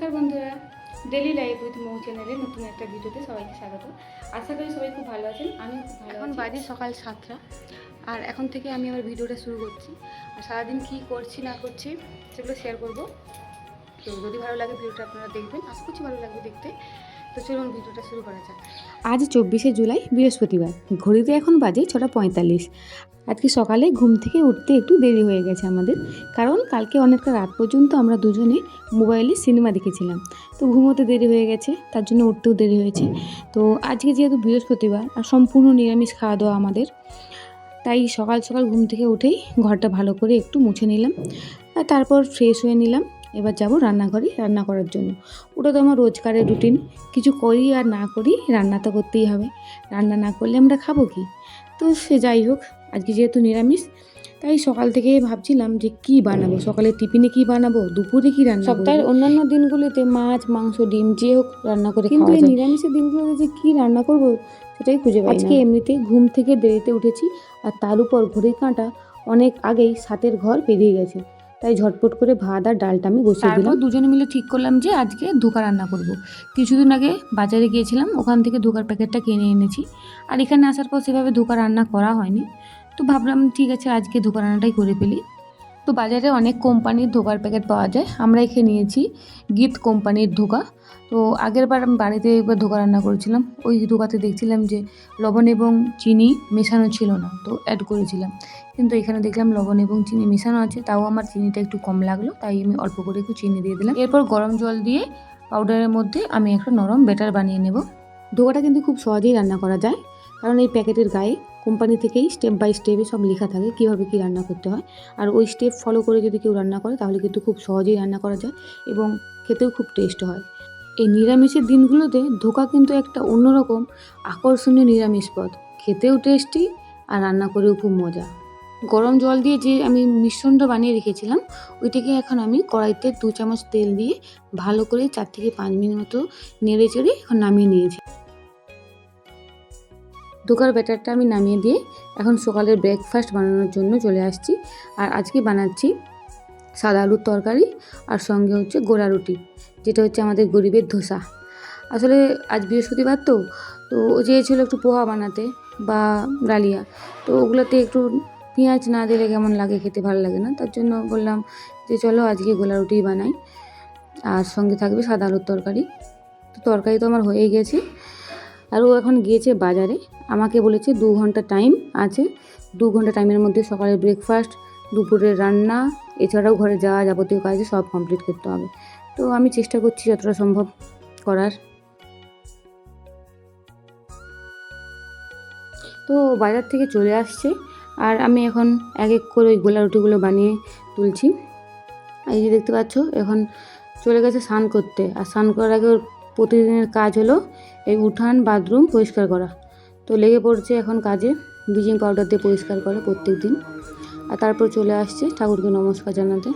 নমস্কার বন্ধুরা। Daily life with মৌ চ্যানেলে নতুন একটা ভিডিওতে সবাইকে স্বাগত। আশা করি সবাই খুব ভালো আছেন আমি খুব ভালো এখন বাজে সকাল সাতটা। আর এখন থেকে আমি আমার ভিডিওটা শুরু করছি। আর সারাদিন কী করছি না করছি সেগুলো শেয়ার করব। তো যদি ভালো লাগে ভিডিওটা আপনারা দেখবেন আশা করছি ভালো লাগবে দেখতে। তো চলুন ভিডিওটা শুরু করা যাক। আজ চব্বিশে জুলাই বৃহস্পতিবার। ঘড়িতে এখন বাজে ছটা পঁয়তাল্লিশ। আজকে সকালে ঘুম থেকে উঠতে একটু দেরি হয়ে গেছে আমাদের। কারণ কালকে অনেকটা রাত পর্যন্ত আমরা দুজনে মোবাইলে সিনেমা দেখেছিলাম। তো ঘুমোতে দেরি হয়ে গেছে, তার জন্য উঠতেও দেরি হয়েছে। তো আজকে যেহেতু বৃহস্পতিবার আর সম্পূর্ণ নিরামিষ খাওয়া দাওয়া আমাদের, তাই সকাল সকাল ঘুম থেকে উঠেই ঘরটা ভালো করে একটু মুছে নিলাম। আর তারপর ফ্রেশ হয়ে নিলাম। এবার যাব রান্নাঘরে রান্না করার জন্য। ওটা তো আমার রোজকারের রুটিন কিছু করি আর না করি রান্না তো করতেই হবে। রান্না না করলে আমরা খাব কি? তো সে যাই হোক আজকে যেহেতু নিরামিষ তাই সকাল থেকে ভাবছিলাম যে কি বানাবো? সকালে টিফিনে কি বানাবো? দুপুরে কি রান্না সপ্তাহের অন্যান্য দিনগুলোতে মাছ মাংস ডিম যে হোক রান্না করে কিন্তু এই নিরামিষের দিনগুলোতে যে কি রান্না করব সেটাই খুঁজে পাই আজকে এমনিতেই ঘুম থেকে দেরিতে উঠেছি আর তার উপর ঘড়ির কাঁটা অনেক আগেই সাতের ঘর পেরিয়ে গেছে। তাই ঝটপট করে ভাত আর ডালটা আমি বসিয়ে দিলাম। দুজনে মিলে ঠিক করলাম যে আজকে ধোকা রান্না করব। কিছুদিন আগে বাজারে গিয়েছিলাম ওখান থেকে ধোকার প্যাকেটটা কিনে এনেছি। আর এখানে আসার পর সেভাবে ধোকা রান্না করা হয়নি। তো ভাবলাম, ঠিক আছে, আজকে ধোকা রান্নাটাই করে ফেলি। তো বাজারে অনেক কোম্পানির ধোকার প্যাকেট পাওয়া যায়। আমরা এখানে নিয়েছি গীত কোম্পানির ধোকা। তো আগের বার আমি বাড়িতে একবার ধোকা রান্না করেছিলাম। ওই ধোকাতে দেখছিলাম যে লবণ এবং চিনি মেশানো ছিল না, তো অ্যাড করেছিলাম। কিন্তু এখানে দেখলাম লবণ এবং চিনি মেশানো আছে, তাও আমার চিনিটা একটু কম লাগল, তাই আমি অল্প করে একটু চিনি দিয়ে দিলাম। এরপর গরম জল দিয়ে পাউডারের মধ্যে আমি একটা নরম ব্যাটার বানিয়ে নেব। ধোকাটা কিন্তু খুব সহজেই রান্না করা যায়, কারণ এই প্যাকেটের গায়ে কোম্পানি থেকেই স্টেপ বাই স্টেপে সব লেখা থাকে কীভাবে কী রান্না করতে হয়। আর ওই স্টেপ ফলো করে যদি কেউ রান্না করে, তাহলে কিন্তু খুব সহজেই রান্না করা যায় এবং খেতেও খুব টেস্ট হয়। এই নিরামিষের দিনগুলোতে ধোকা কিন্তু একটা অন্যরকম আকর্ষণীয় নিরামিষ পদ। খেতেও টেস্টি আর রান্না করেও খুব মজা। গরম জল দিয়ে যে আমি মিশ্রণটা বানিয়ে রেখেছিলাম, ওইটাকে এখন আমি কড়াইতে দু চামচ তেল দিয়ে ভালো করে চার থেকে পাঁচ মিনিট মতো নেড়ে চেড়ে এখন নামিয়ে নিয়েছি। ধোকার ব্যাটারটা আমি নামিয়ে দিয়ে এখন সকালের ব্রেকফাস্ট বানানোর জন্য চলে আসছি। আর আজকে বানাচ্ছি সাদা আলুর তরকারি আর সঙ্গে হচ্ছে গোড়া রুটি, যেটা হচ্ছে আমাদের গরিবের ধোসা। আসলে আজ বৃহস্পতিবার তো তো ও চেয়েছিল একটু পোহা বানাতে বা ডালিয়া। তো ওগুলোতে একটু পেঁয়াজ না দিলে কেমন লাগে, খেতে ভালো লাগে না। তার জন্য বললাম যে চলো আজকে গোলা রুটি বানাই। আর সঙ্গে থাকবে সাদা আলুর তরকারি। তো তরকারি তো আমার হয়ে গেছে। আর ও এখন গিয়েছে বাজারে। আমাকে বলেছে দু ঘণ্টা টাইম আছে। দু ঘণ্টা টাইমের মধ্যে সকালের ব্রেকফাস্ট দুপুরের রান্না, এছাড়াও ঘরে যাওয়া যাবতীয় কাজে সব কমপ্লিট করতে হবে। তো আমি চেষ্টা করছি যতটা সম্ভব করার। তো বাজার থেকে চলে আসছে আর আমি এখন এক এক করে ওই গোলা রুটিগুলো বানিয়ে তুলছি। এই যে দেখতে পাচ্ছ, এখন চলে গেছে স্নান করতে। আর স্নান করার আগে ওর প্রতিদিনের কাজ হলো এই উঠান, বাথরুম পরিষ্কার করা। তো লেগে পড়ছে এখন কাজে। ব্লিচিং পাউডার দিয়ে পরিষ্কার করে প্রত্যেক দিন আর তারপর চলে আসছে ঠাকুরকে নমস্কার জানাতে।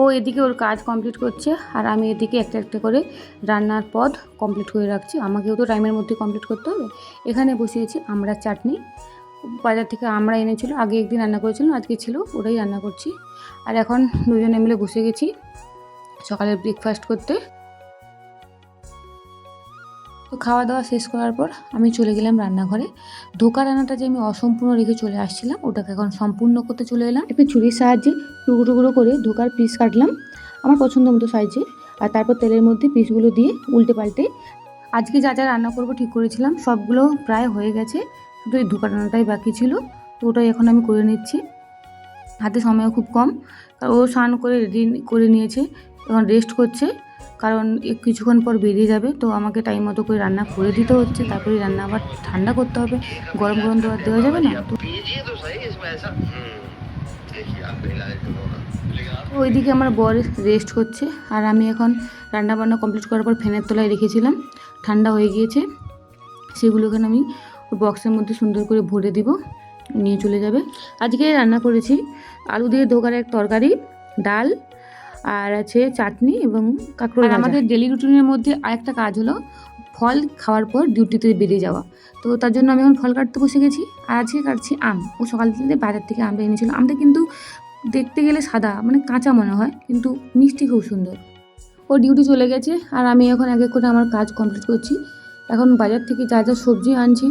ও এদিকে ওর কাজ কমপ্লিট করছে, আর আমি এদিকে একটা একটা করে রান্নার পদ কমপ্লিট করে রাখছি। আমাকেও তো টাইমের মধ্যে কমপ্লিট করতে হবে। এখানে বসিয়েছি আমরা চাটনি। বাজার থেকে আমরা এনেছিল, আগে একদিন রান্না করেছিলাম আজকে ছিল, ওটাই রান্না করছি। আর এখন দুজনে মিলে বসে গেছি সকালে ব্রেকফাস্ট করতে। তো খাওয়া দাওয়া শেষ করার পর আমি চলে গেলাম রান্নাঘরে। ধোকা রান্নাটা যে আমি অসম্পূর্ণ রেখে চলে আসছিলাম, ওটাকে এখন সম্পূর্ণ করতে চলে এলাম। একটু ছুরির সাহায্যে টুকরো টুকরো করে ধোকার পিস কাটলাম, আমার পছন্দ মতো সাইজে। আর তারপর তেলের মধ্যে পিসগুলো দিয়ে উল্টে পাল্টে আজকে যা যা রান্না করব ঠিক করেছিলাম, সবগুলো প্রায় হয়ে গেছে। শুধু এই ঢুকানোটাই বাকি ছিল। তো ওটাই এখন আমি করে নিচ্ছি। হাতে সময়ও খুব কম। কারণ ও স্নান করে রেডি করে নিয়েছে। এখন রেস্ট করছে। কারণ কিছুক্ষণ পর বেরিয়ে যাবে। তো আমাকে টাইম মতো করে রান্না করে দিতে হচ্ছে। তারপরে রান্না আবার ঠান্ডা করতে হবে। গরম গরম তো আর দেওয়া যাবে না। তো ওইদিকে আমার বর রেস্ট করছে। আর আমি এখন রান্না বান্না কমপ্লিট করার পর ফ্যানের তলায় রেখেছিলাম। ঠান্ডা হয়ে গিয়েছে। সেগুলো এখানে আমি বক্সের মধ্যে সুন্দর করে ভরে দিব নিয়ে চলে যাবে। আজকে রান্না করেছি আলু দিয়ে ধোকার এক তরকারি ডাল আর আছে চাটনি এবং কাঁকড়োল আমাদের ডেলি রুটিনের মধ্যে আরেকটা কাজ হলো ফল খাওয়ার পর ডিউটিতে বেরিয়ে যাওয়া। তো তার জন্য আমি এখন ফল কাটতে বসে গেছি। আর আজকে কাটছি আম। ও সকাল থেকে বাজার থেকে আমটা এনেছিল। আমটা কিন্তু দেখতে গেলে সাদা মানে কাঁচা মনে হয় কিন্তু মিষ্টি খুব সুন্দর। ও ডিউটি চলে গেছে। আর আমি এখন এক এক করে আমার কাজ কমপ্লিট করছি। এখন বাজার থেকে যা যা সবজি আনছি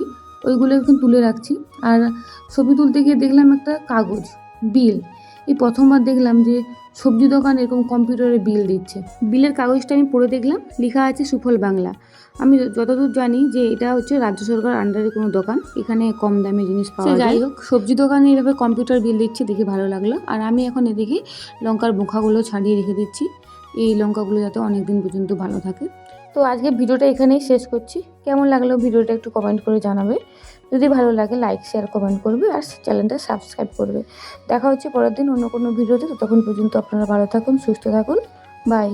ওইগুলো এখন তুলে রাখছি। আর ছবি তুলতে গিয়ে দেখলাম একটা কাগজ বিল। এই প্রথমবার দেখলাম যে সবজি দোকান এরকম কম্পিউটারে বিল দিচ্ছে। বিলের কাগজটা আমি পড়ে দেখলাম লেখা আছে সুফল বাংলা। আমি যতদূর জানি যে এটা হচ্ছে রাজ্য সরকার আন্ডারে কোনো দোকান এখানে কম দামে জিনিস পাওয়া যায়। যাই হোক। সবজি দোকানে এভাবে কম্পিউটার বিল দিচ্ছে দেখে ভালো লাগল। আর আমি এখন এদিকে লঙ্কার বোখাগুলো ছাড়িয়ে রেখে দিচ্ছি। এই লঙ্কাগুলো যাতে অনেক দিন পর্যন্ত ভালো থাকে। তো আজকে ভিডিওটা এখানেই শেষ করছি। কেমন লাগল ভিডিওটা একটু কমেন্ট করে জানাবে। যদি ভালো লাগে লাইক শেয়ার কমেন্ট করবে আর চ্যানেলটা সাবস্ক্রাইব করবে। দেখা হচ্ছে পরের দিন অন্য কোনো ভিডিওতে। ততক্ষণ পর্যন্ত আপনারা ভালো থাকুন, সুস্থ থাকুন। বাই